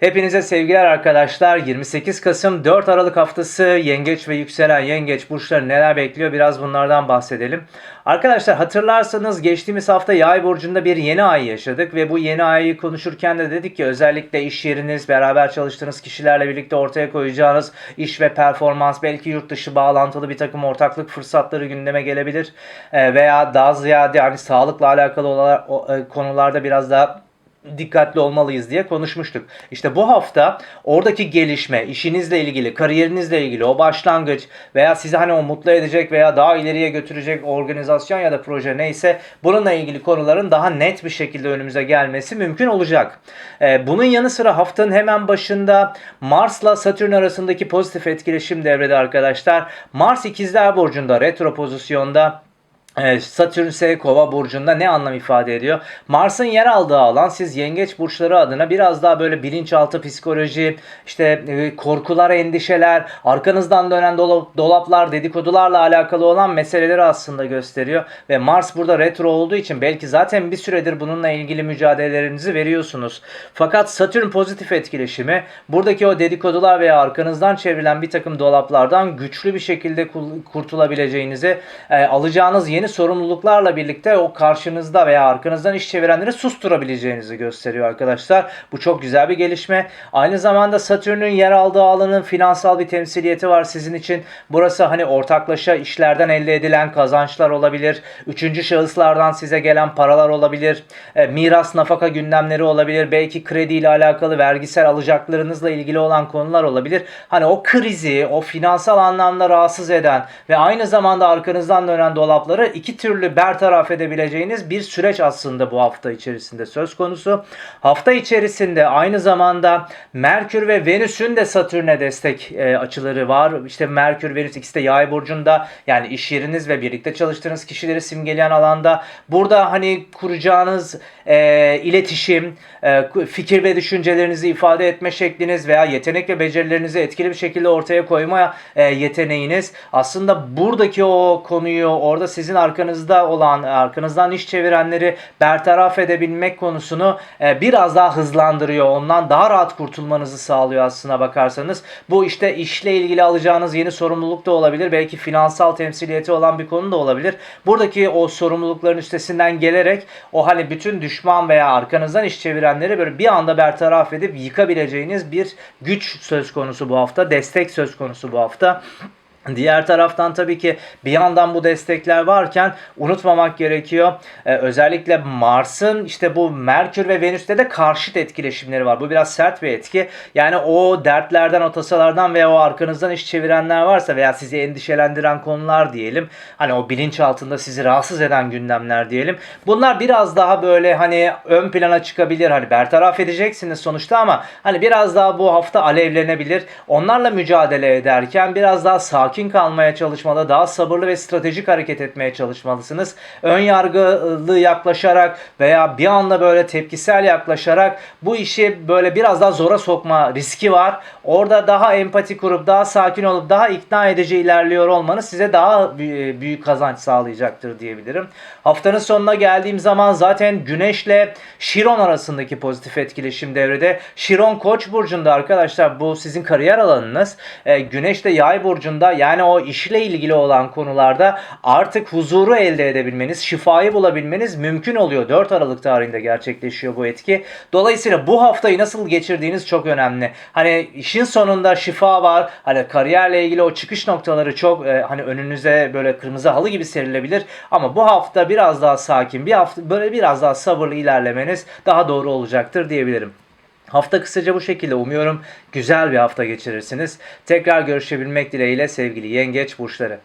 Hepinize sevgiler arkadaşlar. 28 Kasım 4 Aralık haftası yengeç ve yükselen yengeç burçları neler bekliyor biraz bunlardan bahsedelim. Arkadaşlar hatırlarsanız geçtiğimiz hafta yay burcunda bir yeni ay yaşadık ve bu yeni ayı konuşurken de dedik ki özellikle iş yeriniz, beraber çalıştığınız kişilerle birlikte ortaya koyacağınız iş ve performans belki yurt dışı bağlantılı bir takım ortaklık fırsatları gündeme gelebilir. Ee, veya daha ziyade hani sağlıkla alakalı e, konularda biraz daha dikkatli olmalıyız diye konuşmuştuk. İşte bu hafta oradaki gelişme, işinizle ilgili, kariyerinizle ilgili o başlangıç veya sizi hani o mutlu edecek veya daha ileriye götürecek organizasyon ya da proje neyse bununla ilgili konuların daha net bir şekilde önümüze gelmesi mümkün olacak. Ee, bunun yanı sıra haftanın hemen başında Mars'la Satürn arasındaki pozitif etkileşim devrede arkadaşlar. Mars ikizler burcunda retro pozisyonda Satürn ise Kova burcunda ne anlam ifade ediyor? Mars'ın yer aldığı alan siz yengeç burçları adına biraz daha böyle bilinçaltı psikoloji, işte e, korkular, endişeler, arkanızdan dönen dolap, dolaplar, dedikodularla alakalı olan meseleleri aslında gösteriyor. Ve Mars burada retro olduğu için belki zaten bir süredir bununla ilgili mücadelelerinizi veriyorsunuz. Fakat Satürn pozitif etkileşimi buradaki o dedikodular veya arkanızdan çevrilen bir takım dolaplardan güçlü bir şekilde kurtulabileceğinizi, e, alacağınız yeni sorumluluklarla birlikte o karşınızda veya arkanızdan iş çevirenleri susturabileceğinizi gösteriyor arkadaşlar. Bu çok güzel bir gelişme. Aynı zamanda Satürn'ün yer aldığı alanın finansal bir temsiliyeti var sizin için. Burası hani ortaklaşa işlerden elde edilen kazançlar olabilir. Üçüncü şahıslardan size gelen paralar olabilir. E, miras nafaka gündemleri olabilir. Belki krediyle alakalı vergisel alacaklarınızla ilgili olan konular olabilir. Hani o krizi, o finansal anlamda rahatsız eden ve aynı zamanda arkanızdan dönen dolapları iki türlü bertaraf edebileceğiniz bir süreç aslında bu hafta içerisinde söz konusu. Hafta içerisinde aynı zamanda Merkür ve Venüs'ün de Satürn'e destek e, açıları var. İşte Merkür, Venüs ikisi de yay burcunda yani iş yeriniz ve birlikte çalıştığınız kişileri simgeleyen alanda. Burada hani kuracağınız e, iletişim, e, fikir ve düşüncelerinizi ifade etme şekliniz veya yetenek ve becerilerinizi etkili bir şekilde ortaya koyma e, yeteneğiniz aslında buradaki o konuyu orada sizin arkanızda olan arkanızdan iş çevirenleri bertaraf edebilmek konusunu e, biraz daha hızlandırıyor. Ondan daha rahat kurtulmanızı sağlıyor aslına bakarsanız. Bu işte işle ilgili alacağınız yeni sorumluluk da olabilir. Belki finansal temsiliyeti olan bir konu da olabilir. Buradaki o sorumlulukların üstesinden gelerek o hani bütün düşman veya arkanızdan iş çevirenleri böyle bir anda bertaraf edip yıkabileceğiniz bir güç söz konusu bu hafta. Destek söz konusu bu hafta. Diğer taraftan tabii ki bir yandan bu destekler varken unutmamak gerekiyor. Ee, özellikle Mars'ın işte bu Merkür ve Venüs'te de karşıt etkileşimleri var. Bu biraz sert bir etki. Yani o dertlerden, o tasalardan veya o arkanızdan iş çevirenler varsa veya sizi endişelendiren konular diyelim. Hani o bilinç altında sizi rahatsız eden gündemler diyelim. Bunlar biraz daha böyle hani ön plana çıkabilir. Hani bertaraf edeceksiniz sonuçta ama hani biraz daha bu hafta alevlenebilir. Onlarla mücadele ederken biraz daha sakin sakin kalmaya çalışmalı, daha sabırlı ve stratejik hareket etmeye çalışmalısınız. Ön yargılı yaklaşarak veya bir anda böyle tepkisel yaklaşarak bu işi böyle biraz daha zora sokma riski var. Orada daha empati kurup daha sakin olup daha ikna edici ilerliyor olmanız size daha büyük kazanç sağlayacaktır diyebilirim. Haftanın sonuna geldiğim zaman zaten Güneş'le Şiron arasındaki pozitif etkileşim devrede. Şiron Koç burcunda arkadaşlar bu sizin kariyer alanınız. E, Güneş de Yay burcunda yani o işle ilgili olan konularda artık huzuru elde edebilmeniz, şifayı bulabilmeniz mümkün oluyor. 4 Aralık tarihinde gerçekleşiyor bu etki. Dolayısıyla bu haftayı nasıl geçirdiğiniz çok önemli. Hani işin sonunda şifa var. Hani kariyerle ilgili o çıkış noktaları çok e, hani önünüze böyle kırmızı halı gibi serilebilir. Ama bu hafta biraz daha sakin, bir hafta böyle biraz daha sabırlı ilerlemeniz daha doğru olacaktır diyebilirim. Hafta kısaca bu şekilde. Umuyorum güzel bir hafta geçirirsiniz. Tekrar görüşebilmek dileğiyle sevgili yengeç burçları.